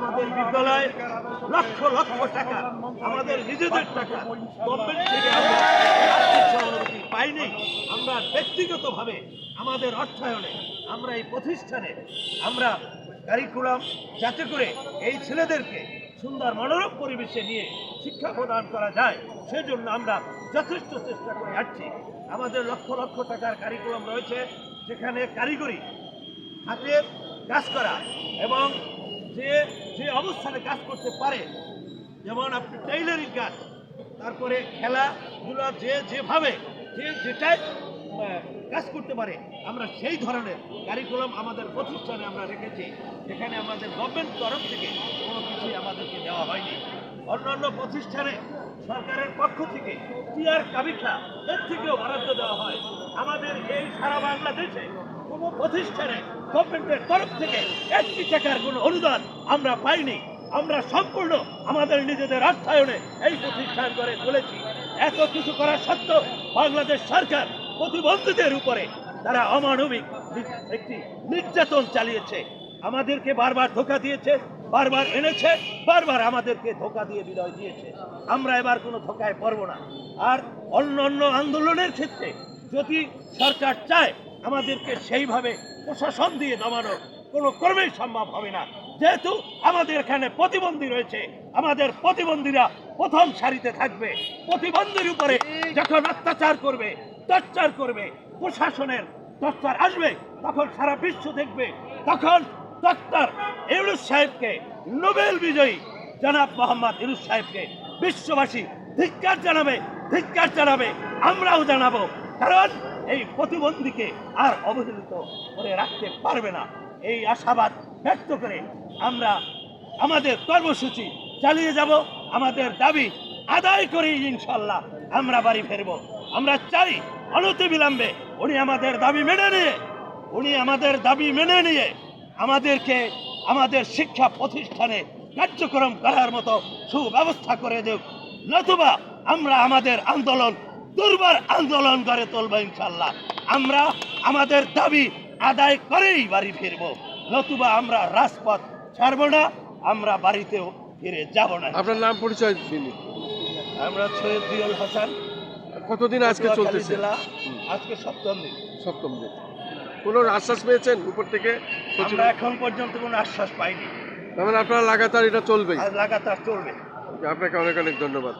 আমাদের বিদ্যালয়ে লক্ষ লক্ষ টাকা, আমাদের নিজেদের টাকা গভর্নমেন্ট থেকে পাইনি। আমরা ব্যক্তিগতভাবে আমাদের অর্থায়নে আমরা এই প্রতিষ্ঠানে আমরা কারিকুলাম যাতে করে এই ছেলেদেরকে সুন্দর মনোরম পরিবেশে নিয়ে শিক্ষা প্রদান করা যায়, সেজন্য আমরা যথেষ্ট চেষ্টা করে আসছি আমাদের লক্ষ লক্ষ টাকার কারিকুলাম রয়েছে, যেখানে কারিগরি হাতের কাজ করা এবং যে যে অবস্থানে কাজ করতে পারে, যেমন আপনি টেইলারিং কাজ, তারপরে খেলাধুলা যে যেভাবে, যে যেটাই কাজ করতে পারে, আমরা সেই ধরনের কারিকুলাম আমাদের প্রতিষ্ঠানে আমরা রেখেছি। যেখানে আমাদের গভর্নমেন্ট তরফ থেকে কোনো কিছুই আমাদেরকে দেওয়া হয়নি। অন্যান্য প্রতিষ্ঠানে সরকারের পক্ষ থেকে টিআর কাবিখা এর থেকেও বরাদ্দ দেওয়া হয়। আমাদের এই সারা বাংলাদেশে প্রতিষ্ঠানে গভর্নমেন্টের তরফ থেকে একটি টাকার কোনো অনুদান আমরা পাইনি। আমরা সম্পূর্ণ আমাদের নিজেদের অর্থায়নে এই প্রতিষ্ঠান করে তুলেছি। এত কিছু করা সত্ত্বেও বাংলাদেশ সরকার প্রতিবন্ধীদের উপরে তারা অমানবিক একটি নির্যাতন চালিয়েছে। আমাদেরকে বারবার ধোকা দিয়েছে, বারবার এনেছে, বারবার আমাদেরকে ধোকা দিয়ে বিদায় দিয়েছে। আমরা এবার কোনো ধোকায় পড়ব না। আর অন্য অন্য আন্দোলনের ক্ষেত্রে যদি সরকার চায় আমাদেরকে সেইভাবে প্রশাসন দিয়ে দমানো কোনো ক্রমেই সম্ভব হবে না। যেহেতু আমাদের এখানে প্রতিবন্ধী রয়েছে, আমাদের প্রতিবন্ধীরা প্রথম সারিতে থাকবে। প্রতিবন্ধীর উপরে যখন অত্যাচার করবে, টর্চার করবে, প্রশাসনের টর্চার আসবে, তখন সারা বিশ্ব দেখবে। তখন ডক্টর ইউনুস সাহেবকে, নোবেল বিজয়ী জনাব মোহাম্মদ ইউনুস সাহেবকে বিশ্ববাসী ধিক্কার জানাবে ধিক্কার জানাবে, আমরাও জানাব। কারণ এই প্রতিবন্ধীকে আর অবহেলিত করে রাখতে পারবে না। এই আশাবাদ ব্যক্ত করে আমরা আমাদের কর্মসূচি চালিয়ে যাব। আমাদের দাবি আদায় করেই ইনশাল্লাহ। আমরা বাড়ি ফিরব। আমরা চাই অনতি বিলম্বে উনি আমাদের দাবি মেনে নিয়ে, উনি আমাদের দাবি মেনে নিয়ে আমাদেরকে আমাদের শিক্ষা প্রতিষ্ঠানে কার্যক্রম করার মতো সুব্যবস্থা করে দেব নতুবা আমরা আমাদের আন্দোলন দুর্বার আন্দোলন করে তুলব ইনশাল্লাহ আমরা আমাদের দাবি আদায় করেই বাড়ি ফিরবো। নতুবা আমরা রাজপথ ছাড়বো না আমরা বাড়িতেও ফিরে যাব না। আপনার নাম পরিচয় দিন। আমরা সৈয়দ হাসান। কতদিন আজকে চলতেছে? আজকে সপ্তম দিন। সপ্তম দিন। কোনো আশ্বাস পেয়েছেন উপর থেকে? আমরা এখন পর্যন্ত কোনো আশ্বাস পাইনি। তার মানে আপনারা লাগাতার এটা চলবে লাগাতার চলবে। আপনাকে অনেক অনেক ধন্যবাদ।